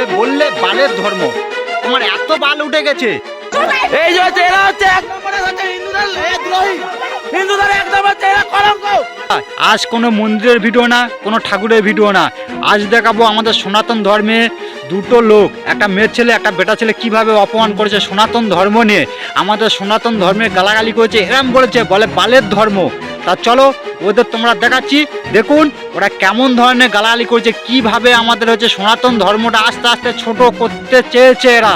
যে বললে বালের ধর্ম। তোমার এত বাল উঠে গেছে। এই যে হচ্ছে এরা হচ্ছে এক নম্বরের হচ্ছে হিন্দুদের দ্রোহী। হিন্দুদের একদম হচ্ছে এরা কলঙ্ক। আজ কোনো মন্দিরের ভিডিও না কোনো ঠাকুরের ভিডিও না। আজ দেখাবো আমাদের সনাতন ধর্মে দুটো লোক একটা মেয়ের ছেলে একটা বেটা ছেলে কীভাবে অপমান করেছে সনাতন ধর্ম নিয়ে। আমাদের সনাতন ধর্মে গালাগালি করেছে এরম বলেছে বলে বালের ধর্ম। তা চলো ওদের তোমরা দেখাচ্ছি। দেখুন, ওরা কেমন ধরনের গালাগালি করেছে, কীভাবে আমাদের হচ্ছে সনাতন ধর্মটা আস্তে আস্তে ছোট করতে চেয়েছে এরা।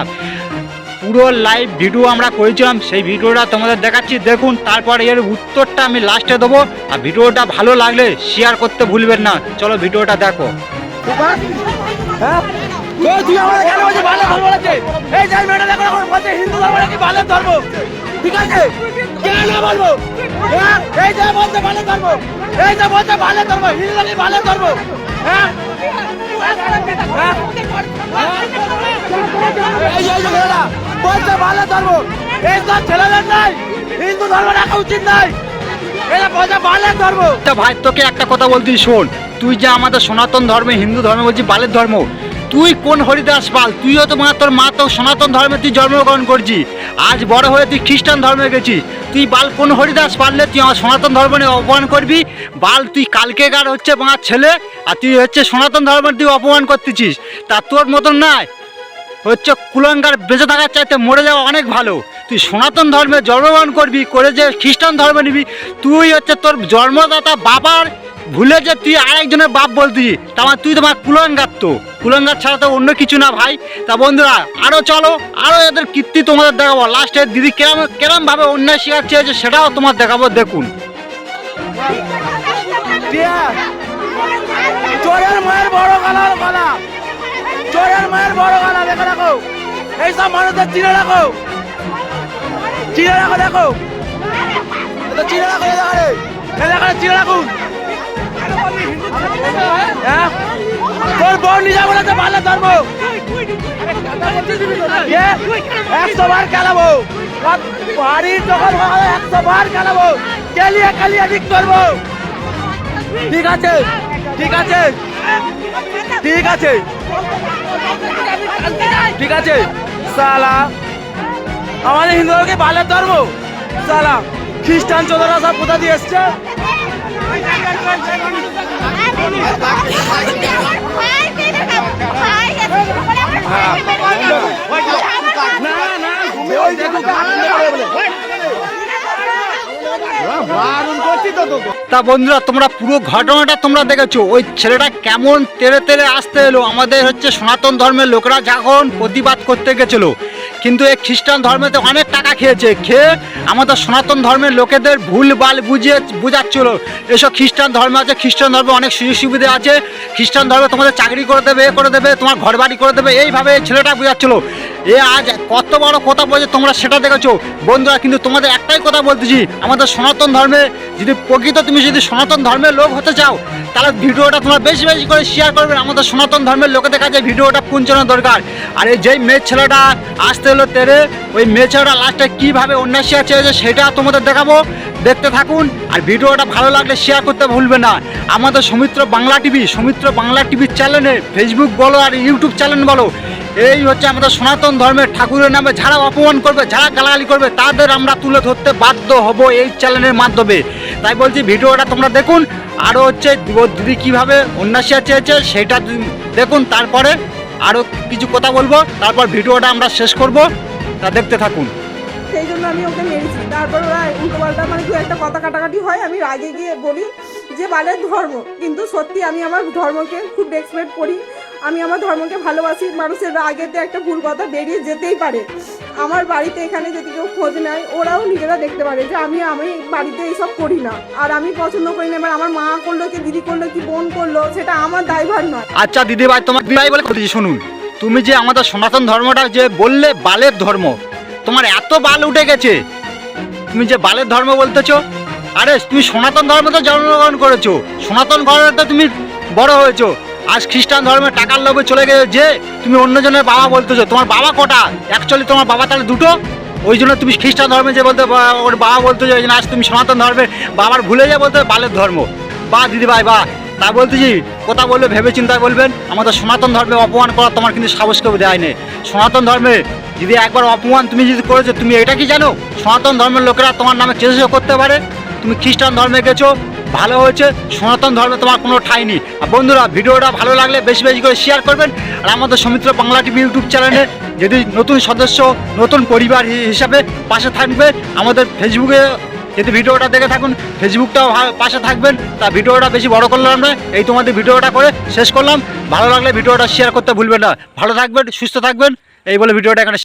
পুরো লাইভ ভিডিও আমরা করেছিলাম, সেই ভিডিওটা তোমাদের দেখাচ্ছি। দেখুন, তারপর এর উত্তরটা আমি লাস্টে দেবো। আর ভিডিওটা ভালো লাগলে শেয়ার করতে ভুলবেন না। চলো ভিডিওটা দেখো। হ্যাঁ? তুই আমাদের কেন বলছিস? বালের ধর্ম বলেছে। এই যাই মেয়েটা দেখো এখন, বলছে হিন্দু ধর্ম নাকি বালের ধর্ম? ঠিক আছে? কেন বলব? হ্যাঁ? এই যে বলছে বালের ধর্ম। এই যে বলছে বালের ধর্ম। হিন্দু নাকি বালের ধর্ম? হ্যাঁ? হ্যাঁ? এই এই বলছে ধর্ম। এই তো ছেলেদের নাই, হিন্দু ধর্ম রাখা উচিত নাই। বলছে ভাই, তোকে একটা কথা বলতি শোন। তুই যে আমাদের সনাতন ধর্মে হিন্দু ধর্মে বলছিস বালের ধর্ম তুই কোন হরিদাস পাল? তুইও তো মা, তোর মা তো সনাতন ধর্মে তুই জন্মগ্রহণ করছি আজ বড় হয়ে তুই খ্রিস্টান ধর্মে গেছিস। তুই বাল কোন হরিদাস পারলে তুই আমার সনাতন ধর্ম নিয়ে অপমান করবি? বাল, তুই কালকেকার হচ্ছে বাঙার ছেলে, আর তুই হচ্ছে সনাতন ধর্মের তুই অপমান করতেছিস। তা তোর মতন নাই হচ্ছে কুলঙ্গার বেঁচে থাকার চাইতে মরে যাওয়া অনেক ভালো। তুই সনাতন ধর্মে জন্মগ্রহণ করবি, করে যে খ্রিস্টান ধর্মে নিবি, তুই হচ্ছে তোর জন্মদাতা বাবার ভুলে যে তুই আরেকজনের বাপ বলতি তার তুই তোমার কুলঙ্গার তো। কুলঙ্গার ছাড়া তো অন্য কিছু না ভাই। তা বন্ধুরা আরও চলো আরও এদের কীর্তি তোমাদের দেখাবো। লাস্টে দিদি কেরম, কেরমভাবে অন্যায় শেখার চেয়েছে, সেটাও তোমার দেখাবো, দেখুন। চোরের মায়ের বড় গলার গলা। চোরের মায়ের বড় গলা, দেখে রাখো। এইসব মানুষদের চিনে রাখো। চিনে রাখো, দেখো। চিনে রাখো চিনে রাখুন। হ্যাঁ? তোর বোন নিজে বলেছে ভালো ধর্ম কে? একশো বার খেলাবো বাড়ির যখন একশো বার খেলাবো কেলিয়ে কেলিয়ে ঠিক করব ঠিক আছে ঠিক আছে ঠিক আছে। ঠিক আছে, সালা। আমাদের হিন্দুদেরকে বালের ধর্ম সালা, খ্রিস্টান চোদরা সব কোথা দিয়ে এসছে? তা বন্ধুরা, তোমরা পুরো ঘটনাটা তোমরা দেখেছ। ওই ছেলেটা কেমন তেরে তেরে আসতে এলো? আমাদের হচ্ছে সনাতন ধর্মের লোকরা যখন প্রতিবাদ করতে গেছিল। কিন্তু এই খ্রিস্টান ধর্মেতে অনেক টাকা খেয়েছে। খেয়ে আমাদের সনাতন ধর্মের লোকেদের ভুল বাল বুঝিয়ে বোঝাচ্ছিল। এসব খ্রিস্টান ধর্ম আছে, খ্রিস্টান ধর্মে অনেক সুযোগ সুবিধা আছে। খ্রিস্টান ধর্মে তোমাদের চাকরি করে দেবে, এ করে দেবে, তোমার ঘর বাড়ি করে দেবে, এইভাবে এই ছেলেটা বুঝাচ্ছিল। এ আজ কত বড় কথা বলছে তোমরা সেটা দেখেছ? বন্ধুরা, কিন্তু তোমাদের একটাই কথা বলতেছি, আমাদের সনাতন ধর্মে যদি প্রকৃত তুমি যদি সনাতন ধর্মের লোক হতে চাও, তাহলে ভিডিওটা তোমরা বেশি বেশি করে শেয়ার করবে। আমাদের সনাতন ধর্মের লোকেদের কাছে ভিডিওটা পৌঁছানো দরকার। আর এই যেই মেয়ের ছেলেটা আসতে হলো তেরে, ওই মেয়ে ছেলেটা লাস্টে কীভাবে অন্যায় শেয়ার চেয়েছে সেটা তোমাদের দেখাবো। দেখতে থাকুন, আর ভিডিওটা ভালো লাগলে শেয়ার করতে ভুলবে না। আমাদের সৌমিত্র বাংলা টিভি, সৌমিত্র বাংলা টিভির চ্যানেলে ফেসবুক বলো আর ইউটিউব চ্যানেল বলো। এই হচ্ছে আমাদের সনাতন ধর্মের ঠাকুরের নামে যারা অপমান করবে, যারা গালাগালি করবে, তাদের আমরা তুলে ধরতে বাধ্য হব এই চ্যানেলের মাধ্যমে। তাই বলছি, ভিডিওটা তোমরা দেখুন। আরও হচ্ছে দিদি কীভাবে অন্যাসিয়া চেয়েছে, সেটা দেখুন, তারপরে আরও কিছু কথা বলব। তারপর ভিডিওটা আমরা শেষ করব। তা দেখতে থাকুন। সেই জন্য আমি ওকে মেরেছি। তারপর ওরা উল্টো পাল্টা মানে দু একটা কথা কাটাকাটি হয়, আমি আগে গিয়ে বলি যে, বালের ধর্ম। কিন্তু সত্যি আমি আমার ধর্মকে খুব রেসপেক্ট করি। আমি আমার ধর্মকে ভালোবাসি, মানুষের রাগেতে একটা ভুল কথা বেরিয়ে যেতেই পারে। আমার বাড়িতে এখানে যদি কেউ খোঁজ নেয়, ওরাও নিজেরা দেখতে পারে যে আমি আমি বাড়িতে এইসব করি না। আর আমি পছন্দ করি না, এবার আমার মা করল কি, দিদি করল কি, বোন করল, সেটা আমার দায়ভার নয়। আচ্ছা দিদি ভাই তোমার দিদি বলে কথা শুনুন। তুমি যে আমাদের সনাতন ধর্মটা যে বললে বালের ধর্ম, তোমার এত বাল উঠে গেছে। তুমি যে বালের ধর্ম বলতেছো, আরে তুমি সনাতন ধর্ম তো জন্মগ্রহণ করেছ। সনাতন ধর্মে তো তুমি বড় হয়েছো। আজ খ্রিস্টান ধর্মে টাকার লোভে চলে গেছে যে তুমি অন্যজনের বাবা বলতেছো, তোমার বাবা কটা? অ্যাকচুয়ালি তোমার বাবা তাহলে দুটো? ওই জন্য তুমি খ্রিস্টান ধর্মে যে বলতে ওর বাবা বলতে ওই জন্য আজ তুমি সনাতন ধর্মে বাবার ভুলে যা বলতে, বালের ধর্ম। বা দিদি ভাই, বা। তা বলতেছি, কথা বললে ভেবে চিন্তায় বলবেন, আমাদের সনাতন ধর্মে অপমান করা তোমার কিন্তু সাহস কেউ দেয় নেই সনাতন ধর্মে যদি একবার অপমান তুমি যদি করেছ, তুমি এটা কি জানো? সনাতন ধর্মের লোকেরা তোমার নামে চেষ্টা করতে পারে। তুমি খ্রিস্টান ধর্মে গেছো ভালো হয়েছে, সনাতন ধর্মে তোমার কোনো ঠাই নেই। আর বন্ধুরা, ভিডিওটা ভালো লাগলে বেশি বেশি করে শেয়ার করবেন। আর আমাদের সমিত্র বাংলা টিভি ইউটিউব চ্যানেলে যদি নতুন সদস্য, নতুন পরিবার হিসাবে পাশে থাকবে, আমাদের ফেসবুকে যদি ভিডিওটা দেখে থাকুন ফেসবুকটাও পাশে থাকবেন। তা ভিডিওটা বেশি বড় করলাম না এই তোমাদের ভিডিওটা করে শেষ করলাম। ভালো লাগলে ভিডিওটা শেয়ার করতে ভুলবেন না। ভালো থাকবেন, সুস্থ থাকবেন, এই বলে ভিডিওটা এখানে